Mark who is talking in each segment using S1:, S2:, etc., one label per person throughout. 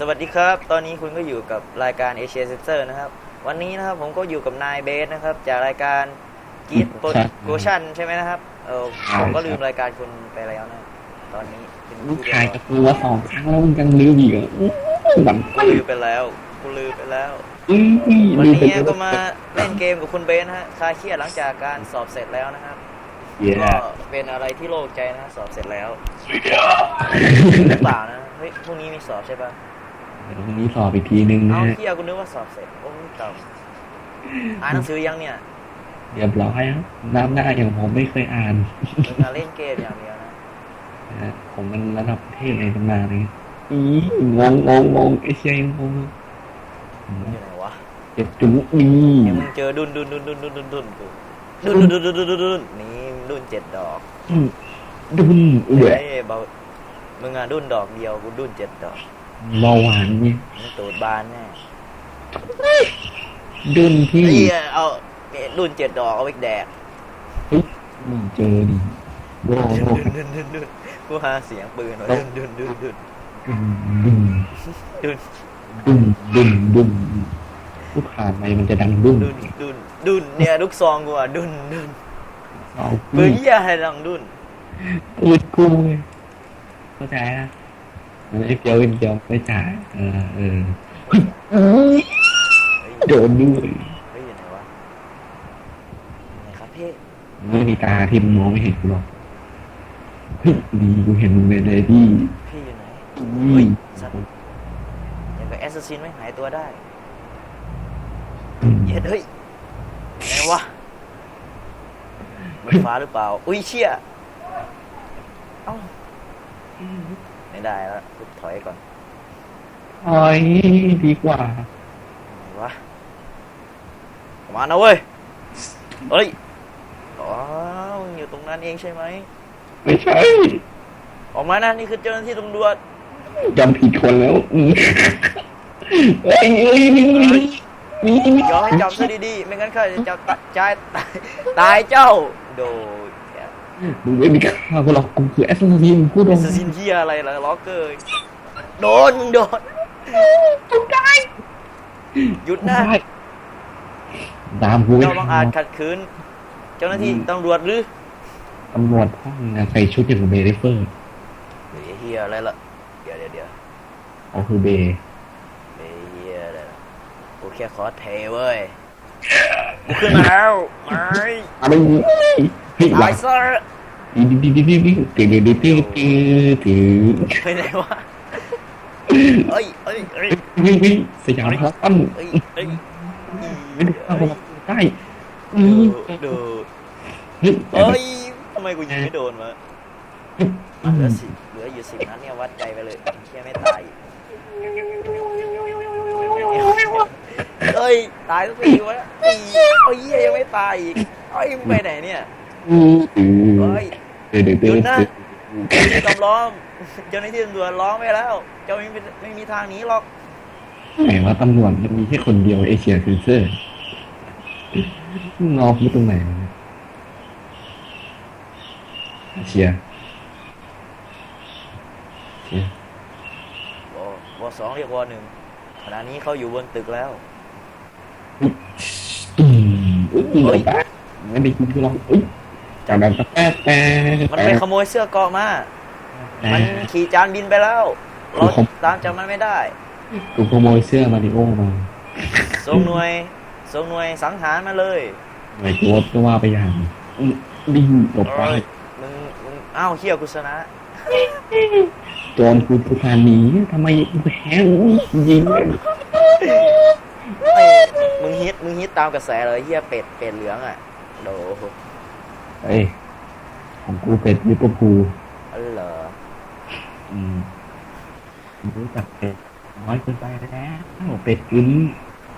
S1: สวัสดีครับ ตอนนี้คุณก็อยู่กับรายการเอเชียเซนเซอร์นะครับ วันนี้นะครับผมก็อยู่กับนายเบสนะครับ จากรายการกีดโปรโกชั่นใช่ไหมนะครับเออผมก็ลืมรายการคุณไปแล้วนะ ตอนนี้เป็น
S2: ลูก
S1: ที่
S2: ชาย
S1: เรี
S2: กั
S1: ย
S2: บบตัวสองครั้งแล้วมึงยังลืมอีกเหรออื้อหลัง
S1: ร้อยกูลืมไปแล้วกูลืมไปแล้ว
S2: อื้อ
S1: วัน
S2: ลืมไป
S1: นี้
S2: แล้ว
S1: ก็มาเล่นเกมกับคุณเบสนะฮะคลายเครียดหลังจากการสอบเสร็จแล้วนะครับ
S2: เย้
S1: ก็เป็นอะไรที่โล่งใจนะฮะสอบเสร็จแล้วหรือเปล่านะเฮ้ยพรุ่งนี้มีสอบใช่ปะ
S2: เดี๋ยวพรุ่งนี้สอบอีกทีนึงนะ
S1: เอา
S2: ฮะ
S1: เที่ยกูนึกว่าสอบเสร็จโอ้ยเก่าอ่านหนังสือยังเนี่ย
S2: เรียบร้อยครับน้ำหน้าอย่างผมไม่เคยอ่าน
S1: มึงมาเล่นเกมอย่างเดียวนะ
S2: นะฮะผมมันระดับประเทศในตำนานเลยอีงงงงงงไอ้เชี่ยยังงง
S1: อยู่ไหนวะ
S2: เจ็บจุ๊บนี่
S1: เดี๋ยวมึงเจอดุนดุนดุนดุนดุนดุนดุนกูดุนดุนดุนดุนดุนดุนดุนนี่ดุนเจ็ดดอก
S2: ดุนเอื้อ
S1: เฮ้ยเบามึงอะดุนดอกเดียวกูดุนเจ็ดดอก
S2: เบาหวานนี่
S1: มึงตูดบานแน่
S2: ดุนที่
S1: เฮ้ยเอาเนี่ยดุนเจ็ดดอกเอาไปแดก
S2: เฮ้ยมึงเจอดิโลกโลก
S1: ดุนดุนดุนกูหาเสียงปืนไว้ดุนดุนดุนดุน
S2: ดุน
S1: ดุน
S2: ดุนดุนดุนพูดผ่านไปมันจะดังดุน
S1: ดุนดุนดุนเนี่ยลูกซองกูอะดุนดุน
S2: เอา
S1: ปืนเหี้ยอะไรดังดุน
S2: ปืนกูไงเข้าใจนะมัน ไอ้เปียวไอ้เปียวไม่จ่ายเออเออเฮ้ย
S1: เฮ้ย
S2: โดนด้วย
S1: เฮ้ยอยู่ไหนวะอยู่ไหนครับพี่
S2: ไม่มีตาที่มึงมองไม่เห็นกูหรอกเฮ้ยดีกูเห็นมึงในเลดี้
S1: พี่อยู่ไหน
S2: อุ้
S1: เฮ้
S2: ย
S1: ยสัตว์อย่างกับแอสซัสซินไม่หายตัวได้เย็ดเฮ้ยไหนวะบนฟ้าหรือเปล่า อุ้ยเชี่ยเอ้า ไม่ได้แล้วกูถอยก่อน
S2: โอ้ยดีกว่า
S1: ไหนวะออกมานะเว้ยเฮ้ยอ๋อมึงอยู่ตรงนั้นเองใช่ไหม
S2: ไม่ใช่
S1: ออกมานะนี่คือเจ้าหน้าที่ตำรวจ
S2: จำผิดคนแล้วอืมเฮ้ยเฮ้ยนี่นี่นี่นี่
S1: ยอมให้จับซะดีๆไม่งั้นข้าจะจับตายตายตายเจ้าโดย
S2: มึงไม่มีค่ากูหรอกกูคือแอสซัสซินกูโด
S1: เอนสซินเฮียอะไรล่ะล็อกเกอร์โดนมึงโดนหยุดนะ
S2: ตามกู
S1: เจ้าบังอาจขัดขืน เจ้าหน้าที่ตำรวจหรือ
S2: ตำรวจห้องนะใส่ชุดอย่างกับเบริเฟอร์
S1: เฮ้ยเฮียอะไรล่ะเดี๋ยวเดี๋ยวเดี๋ยว
S2: เขาคือเบย์
S1: เฮ้ยเฮียอะไรล่ะกูแค่ขอเทเว้ยกูขึ้นมาแล้วไม่
S2: อะไร เฮ้ยห
S1: ตา
S2: ลั
S1: ย
S2: ง
S1: ซะ
S2: ดิดิดิดิดิดิดิดิดิดิดิดิ
S1: ไปไหนวะเอ้ยเอ้ยเอ้ย
S2: ดิดิสยามพลัตัน
S1: เอ้ยเอ้ย
S2: ไม่ได้เข้ามาใกล้
S1: ดูดู
S2: เฮ้ย
S1: เอ้ยทำไมกูยิงไม่โดนวะเหลือสิเหลืออยู่สิบนัดเนี่ยวัดใจไปเลยเชี่ยไม่ตายเอ้ยตายสักทีวะอีโอ้ยเหี้ยยังไม่ตายอีกเอ้ยมึงไปไหนเนี่ย เอ้ย
S2: เดี๋ยวเดี๋ยว
S1: หยุ
S2: เดี๋ยว
S1: ดนะตำล้อมเจ้าหน้าที่ตำรวจร้องไปแล้ว เจ้าไม่มีไม่มีทางหนี้หรอก
S2: ไหนว่าตำรวจมันมีแค่คนเดียวเอเชียเซนเซอร์งอคือตรงไหนเชียเชียว
S1: อสองเรียกวอหนึ่งขณะนี้เขาอยู่บนตึกแล้ว
S2: อืมอุ้ยยิงออกไปไม่ได้ยินกูหรอกอุ้ย จากนั้นแป๊ะแป๊ะ
S1: มันไปขโมยเสื้อเกราะมา มันขี่จานบินไปแล้ว เราตามจับมันไม่ได้
S2: กูขโมยเสื้อมาริโอมา
S1: ส่งหน่วยส่งหน่วยสังหารมาเลย
S2: หน่วยตัวก็ว่าไปอย่างอืมดิ้งออกไป
S1: เอ้ยมึงมึงอ้าวเฮียกุศนะ
S2: โจรกูทุกการหนีทำไมกูแพ้ยิง
S1: ไม่มึงฮิตมึงฮิตตามกระแสเลยเฮียเป็ดเป็ดเหลืองอะโด
S2: เฮ้ยของกูเป็ดลิเวอร์พูล
S1: เออเหรอ
S2: อืมรู้จักเป็ดน้อยเกินไปแล้วเป็ดกิน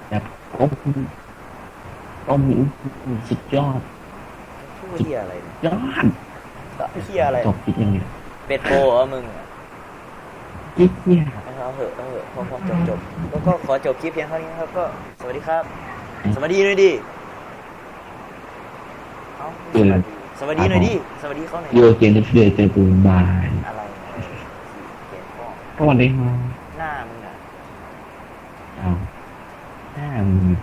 S2: แบบต้มต้มสุดยอด
S1: พูดเฮียอะไรเนี่ย
S2: ยอด
S1: เฮียอะไร
S2: จบคิดยังไง
S1: เป็ดโปเหรอมึงอะ
S2: คิดเนี่ย
S1: เอาเหอะเอาเหอะพอพอจบจบก็ก็ขอจบคลิปเพียงเท่านี้นะครับก็สวัสดีครับ สวัสดีหน่อยดิ เขาอืม สวัสดีหน่อยดิสวัสดีเขาหน่อย
S2: โยเกนเดฟเดย์เจอปูนบาย
S1: อะไรนก้อ
S2: ก็วันนี้มา
S1: หน้ามึงอะ
S2: อ้าวหน้า
S1: มึง